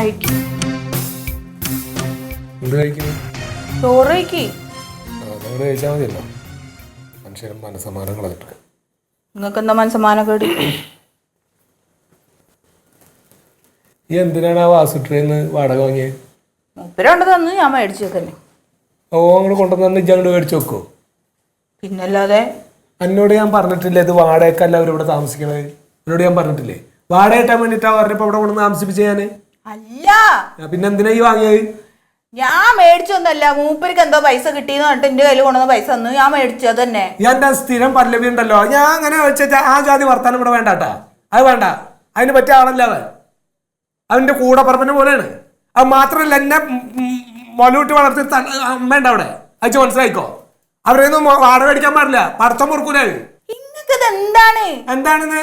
കഴിക്കും. എന്ത് കഴിക്കുന്നു ചോറ് കഴിക്കി. ആ നിങ്ങൾ കഴിച്ചാൽ മതിയല്ലോ. മനുഷ്യരും മനസ്സമാനം കളഞ്ഞിട്ട് നിങ്ങൾക്ക് എന്താ ഈ എന്തിനാണ് ആ വാസുട്രേന്ന് വാടക വാങ്ങിയത് മുപ്പരണ്ട് തന്നു ഞാൻ മേടിച്ചു തന്നെ ഓ അങ്ങോട്ട് കൊണ്ടുവന്നു ഇജ്ജ് അങ്ങോട്ട് മേടിച്ച് വെക്കോ? പിന്നല്ലാതെ? എന്നോട് ഞാൻ പറഞ്ഞിട്ടില്ലേ ഇത് വാടകയ്ക്കല്ല അവരിവിടെ താമസിക്കണേ എന്നോട് ഞാൻ പറഞ്ഞിട്ടില്ലേ വാടക കിട്ടാൻ വേണ്ടിയിട്ടാ പറഞ്ഞപ്പോ അവിടെ കൊണ്ട് താമസിപ്പിച്ചു ഞാൻ? അല്ല. പിന്നെ എന്തിനാ ഈ വാങ്ങിയത്? ഞാൻ മേടിച്ചൊന്നല്ല. മൂപ്പർക്ക് എന്തോ പൈസ കിട്ടിയെന്ന് പറഞ്ഞിട്ട് എന്റെ കയ്യിൽ കൊണ്ടുവന്ന പൈസ തന്നു. ഞാൻ മേടിച്ചു തന്നെ. എന്താ സ്ഥിരം പല്ലവി ഉണ്ടല്ലോ. ഞാൻ അങ്ങനെ വെച്ചാൽ ആ ജാതി വർത്താനം ഇവിടെ വേണ്ടാട്ടാ. അത് വേണ്ട. അതിന് പറ്റിയ ആളല്ല അവൻ. അവന്റെ കൂടെ പറഞ്ഞ പോലെയാണ്. അത് മാത്രമല്ല എന്നെ മൊലൂട്ടി വളർത്തി വേണ്ട അമ്മ ഉണ്ട് അവിടെ. അയച്ചു മനസ്സിലായിക്കോ? അവരെയൊന്നും വാടക അടിക്കാൻ പാടില്ല. പടത്തം മുറുക്കൂലേ നിങ്ങൾക്ക് ഇത് എന്താണ്? എന്താണെന്ന്?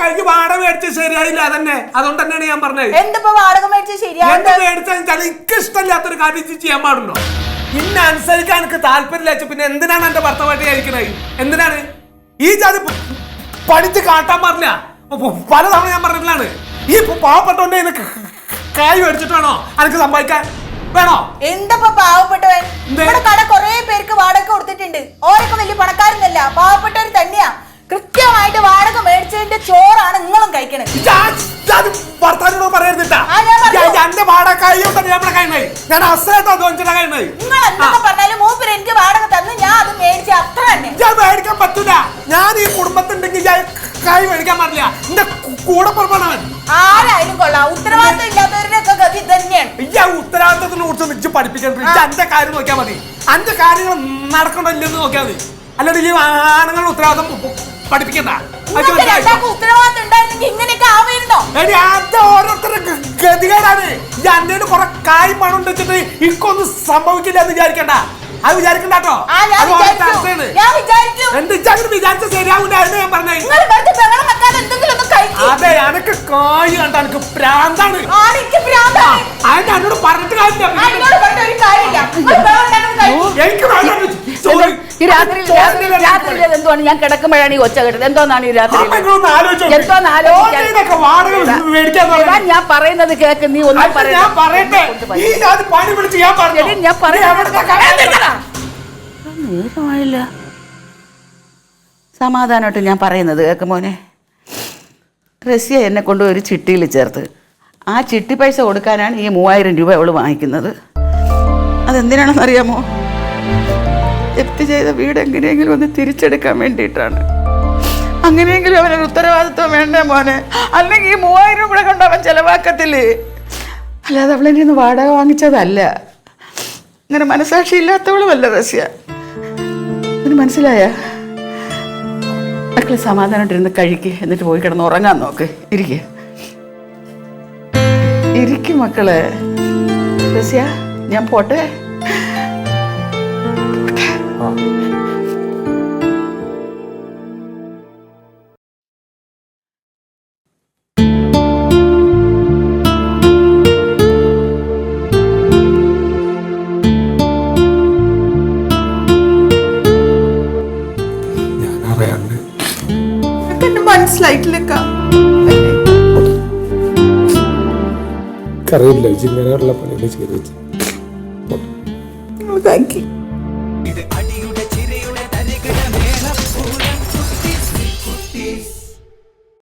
കഴിഞ്ഞ് വാടക മേടിച്ച് ശരിയായില്ല അതന്നെ. അതുകൊണ്ട് തന്നെയാണ് ഞാൻ പറഞ്ഞത്. എന്തിപ്പോ വാടക മേടിച്ച ശരിയാ എന്ത് മേടിച്ചാൽ എനിക്ക് ഇഷ്ടമില്ലാത്തൊരു കാര്യം ഇജ്ജ് ചെയ്യാൻ പാടുണ്ടോ? ഇന്നെ അനുസരിക്കാൻ എനിക്ക് താല്പര്യമില്ല പിന്നെ എന്തിനാണ് എന്റെ ഭർത്താവായിട്ട് കഴിക്കുന്നത് എന്തിനാണ്? ഈ ജാതി പഠിച്ച് കാട്ടാൻ പറഞ്ഞ പല തവണ ഞാൻ പറഞ്ഞിട്ടാണ് ഈ പാവപ്പെട്ടവന്റെ കയ്യിന്ന് ക- കായ് മേടിച്ചിട്ടാണോ എനിക്ക് സംഭവിക്കാൻ വേണോ? എന്തപ്പോ പാവപ്പെട്ടവൻ? ഇവിടെ കട കൊറേ പേർക്ക് വാടക കൊടുത്തിട്ടുണ്ട്. ഓരൊക്കെ വലിയ പണക്കാരൊന്നല്ല പാവപ്പെട്ടവർ തന്നെയാ കൃത്യമായിട്ട് വാടക മേടിച്ചതിന്റെ ചോറാണ് നിങ്ങളും കഴിക്കണത് ഭർത്താവിനോട് പറയരുതിട്ടാ. എന്റെ കൊണ്ടാണ് ഞാൻ ഇവിടെ കഴിയുന്നത് ഞാൻ അസലായിട്ട് അധ്വാനിച്ചിട്ടാ കൈമായി നിങ്ങൾ എന്തൊക്കെ പറഞ്ഞാലും മൂപ്പര് എനിക്ക് വാടക തന്ന് ഞാൻ അത് മേടിച്ച അത്ര തന്നെ. ഞാൻ മേടിക്കാൻ പറ്റൂല. ഞാൻ ഈ കുടുംബത്തിണ്ടെങ്കിൽ ഞാൻ കൈ മേടിക്കാൻ പാടില്ല. എന്റെ കൂടെ പുറപ്പെടാൻ ആരായാലും കൊള്ളാം. ഉത്തരവാദിത്തം ഇല്ലാത്തവരുടെ ഒക്കെ ഗതി തന്നെയാണ് ഈ ആ കുറിച്ച് നിച്ച് പഠിപ്പിക്കണ്ട. എന്റെ കാര്യം നോക്കിയാൽ മതി. അന്റെ കാര്യങ്ങൾ നടക്കണോ ഇല്ലെന്ന് നോക്കിയാൽ മതി. അല്ലാതെ ഈ ആണുങ്ങളുടെ ഉത്തരവാദിത്തം പഠിപ്പിക്കണ്ട. അത് ഓരോരുത്തരുടെ ഗതികേടാണ്. ഈ അന്നേന് കുറെ കായ് പണം വെച്ചിട്ട് ഇക്കൊന്നും സംഭവിക്കില്ല എന്ന് വിചാരിക്കണ്ട. അത് വിചാരിക്കണ്ട കേട്ടോ. എന്ത് വിചാരിച്ച ശരിയാവില്ലായിരുന്നു ഞാൻ പറഞ്ഞത്. അതെ എനക്ക് കായ് കണ്ട എനിക്ക് പ്രാന്താണ്. അതിന്റെ എന്നോട് പറഞ്ഞിട്ട് കാര്യമില്ല. എനിക്ക് വേണ്ട. ഈ രാത്രി രാത്രി രാത്രി എന്തുവാണ്? ഞാൻ കിടക്കുമ്പോഴാണ് ഈ ഒച്ച കേട്ടത്. എന്തോന്നാണ് ഈ രാത്രി. എന്തോന്ന് ആലോചിക്കാൻ? മേടിക്കാൻ ഞാൻ പറയുന്നത് കേക്ക് നീ ഒന്നും പറയട്ടെ. ഞാൻ പറഞ്ഞു? ഞാൻ പറയാം നേരമായില്ല സമാധാനമായിട്ട് ഞാൻ പറയുന്നത് കേക്ക് മോനെ. റഷ്യ എന്നെ കൊണ്ട് ഒരു ചിട്ടിയിൽ ചേർത്ത്. ആ ചിട്ടി പൈസ കൊടുക്കാനാണ് ഈ മൂവായിരം രൂപ അവൾ വാങ്ങിക്കുന്നത്. അതെന്തിനാണെന്ന് അറിയാമോ ജപ്തി ചെയ്ത വീട് എങ്ങനെയെങ്കിലും ഒന്ന് തിരിച്ചെടുക്കാൻ വേണ്ടിയിട്ടാണ്. അങ്ങനെയെങ്കിലും അവനൊരു ഉത്തരവാദിത്വം വേണ്ടേ മോനെ? അല്ലെങ്കിൽ ഈ മൂവായിരം കൂടെ കൊണ്ട് അവൻ ചെലവാക്കത്തില്ലേ? അല്ലാതെ അവളെന്റെ ഒന്ന് വാടക വാങ്ങിച്ചതല്ല. ഇങ്ങനെ മനസാക്ഷി ഇല്ലാത്തവളുമല്ല റസ്യ. മനസ്സിലായ? മക്കളെ സമാധാനമായിട്ടിരുന്ന് കഴിക്ക് എന്നിട്ട് പോയി കിടന്ന് ഉറങ്ങാൻ നോക്ക്. ഇരിക്കേ. ഇരിക്കും മക്കളെ. റസ്യ ഞാൻ പോട്ടെ? മനസ്സിലായിട്ടില്ലക്ക അറിയില്ല ഇങ്ങനെയുള്ള പണികൾ ചെയ്ത് വെച്ച്. Thank you